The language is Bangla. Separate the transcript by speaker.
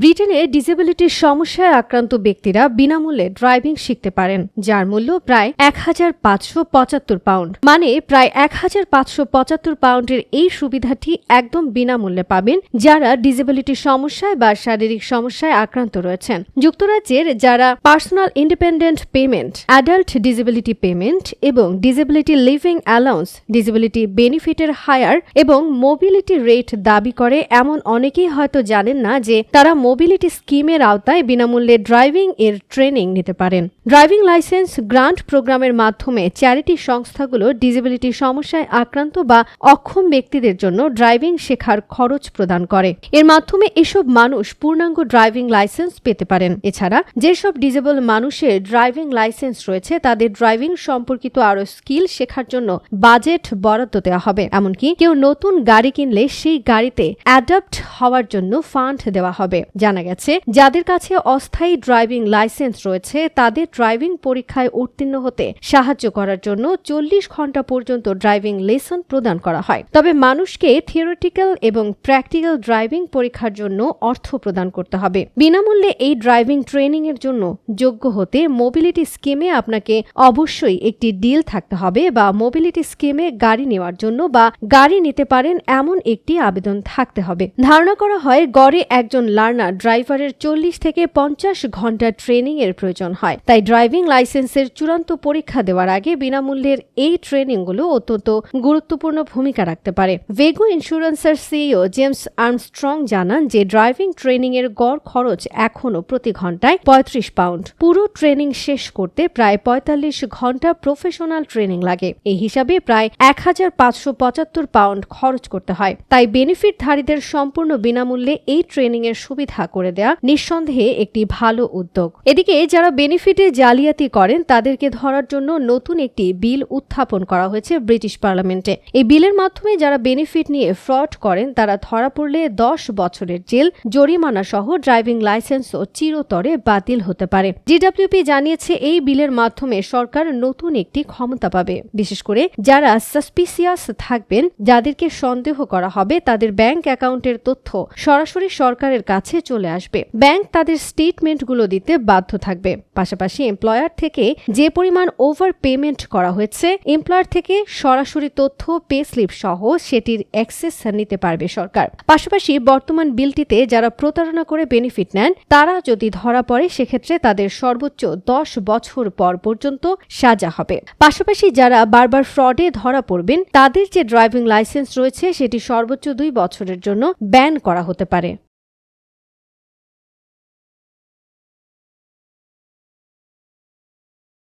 Speaker 1: ব্রিটেনে ডিসেবিলিটির সমস্যায় আক্রান্ত ব্যক্তিরা বিনামূল্যে ড্রাইভিং শিখতে পারেন, যার মূল্য প্রায় এক হাজার পাঁচশো পঁচাত্তর পাউন্ড। মানে প্রায় এক হাজার পাঁচশো পঁচাত্তর পাউন্ডের এই সুবিধাটি একদম বিনামূল্যে পাবেন যারা ডিসেবিলিটির সমস্যায় বা শারীরিক সমস্যায় আক্রান্ত রয়েছেন। যুক্তরাজ্যের যারা personal independent payment, adult disability payment এবং ডিসেবিলিটি লিভিং অ্যালাউন্স, ডিসেবিলিটি বেনিফিটের হায়ার এবং মোবিলিটি রেট দাবি করে এমন অনেকেই হয়তো জানেন না যে তারা মোবিলিটি স্কিমের আওতায় বিনামূল্যে ড্রাইভিং এর ট্রেনিং নিতে পারেন। ড্রাইভিং লাইসেন্স গ্রান্ট প্রোগ্রামের মাধ্যমে চ্যারিটি সংস্থাগুলো ডিসেবিলিটি সমস্যায় আক্রান্ত বা অক্ষম ব্যক্তিদের জন্য ড্রাইভিং শেখার খরচ প্রদান করে। এর মাধ্যমে এসব মানুষ পূর্ণাঙ্গ ড্রাইভিং লাইসেন্স পেতে পারেন। এছাড়া যেসব ডিজেবল মানুষের ড্রাইভিং লাইসেন্স রয়েছে, তাদের ড্রাইভিং সম্পর্কিত আরও স্কিল শেখার জন্য বাজেট বরাদ্দ দেওয়া হবে। এমনকি কেউ নতুন গাড়ি কিনলে সেই গাড়িতে অ্যাডাপ্ট হওয়ার জন্য ফান্ড দেওয়া হবে। জানা গেছে, যাদের কাছে অস্থায়ী ড্রাইভিং লাইসেন্স রয়েছে, তাদের ড্রাইভিং পরীক্ষায় উত্তীর্ণ হতে সাহায্য করার জন্য চল্লিশ ঘণ্টা পর্যন্ত ড্রাইভিং লেসন প্রদান করা হয়। তবে মানুষকে থিওরিটিক্যাল এবং প্র্যাকটিক্যাল ড্রাইভিং পরীক্ষার জন্য অর্থ প্রদান করতে হবে। বিনামূল্যে এই ড্রাইভিং ট্রেনিং এর জন্য যোগ্য হতে মোবিলিটি স্কিমে আপনাকে অবশ্যই একটি ডিল থাকতে হবে বা মোবিলিটি স্কিমে গাড়ি নেওয়ার জন্য বা গাড়ি নিতে পারেন এমন একটি আবেদন থাকতে হবে। ধারণা করা হয়, গড়ে একজন লার্নার ড্রাইভারের চল্লিশ থেকে পঞ্চাশ ঘণ্টা ট্রেনিং এর প্রয়োজন হয়। তাই ড্রাইভিং লাইসেন্সের চূড়ান্ত পরীক্ষা দেওয়ার আগে বিনামূল্যের এই ট্রেনিংগুলো অত্যন্ত গুরুত্বপূর্ণ ভূমিকা রাখতে পারে। ভেগো ইন্স্যুরেন্সের সিইও জেমস আর্মস্ট্রং জানান যে, ড্রাইভিং ট্রেনিং এর গড় খরচ এখনও প্রতি ঘন্টায় পঁয়ত্রিশ পাউন্ড। পুরো ট্রেনিং শেষ করতে প্রায় পঁয়তাল্লিশ ঘণ্টা প্রফেশনাল ট্রেনিং লাগে। এই হিসাবে প্রায় এক হাজার পাঁচশো পঁচাত্তর পাউন্ড খরচ করতে হয়। তাই বেনিফিটধারীদের সম্পূর্ণ বিনামূল্যে এই ট্রেনিং এর সুবিধা করে দেয়া নিঃসন্দেহে একটি ভালো উদ্যোগ। এদিকে যারা বেনিফিটে জালিয়াতি করেন, তাদেরকে ধরার জন্য নতুন একটি বিল উত্থাপন করা হয়েছে ব্রিটিশ পার্লামেন্টে। এই বিলের মাধ্যমে যারা বেনিফিট নিয়ে ফ্রড করেন, তারা ধরা পড়লে দশ বছরের জেল, জরিমানা সহ ড্রাইভিং লাইসেন্সও চিরতরে বাতিল হতে পারে। জিডব্লিউপি জানিয়েছে এই বিলের মাধ্যমে সরকার নতুন একটি ক্ষমতা পাবে। বিশেষ করে যারা সাসপিসিয়াস থাকবেন, যাদেরকে সন্দেহ করা হবে, তাদের ব্যাংক অ্যাকাউন্টের তথ্য সরাসরি সরকারের কাছে চলে আসবে। ব্যাংক তাদের স্টেটমেন্টগুলো দিতে বাধ্য থাকবে। পাশাপাশি এমপ্লয়ার থেকে যে পরিমাণ ওভার পেমেন্ট করা হয়েছে, এমপ্লয়ার থেকে সরাসরি তথ্য, পে স্লিপ সহ সেটির অ্যাক্সেস নিতে পারবে সরকার। পাশাপাশি বর্তমান বিলটিতে যারা প্রতারণা করে বেনিফিট নেন, তারা যদি ধরা পড়ে, সেক্ষেত্রে তাদের সর্বোচ্চ দশ বছর পর পর্যন্ত সাজা হবে। পাশাপাশি যারা বারবার ফ্রডে ধরা পড়বেন, তাদের যে ড্রাইভিং লাইসেন্স রয়েছে, সেটি সর্বোচ্চ দুই বছরের জন্য ব্যান করা হতে পারে।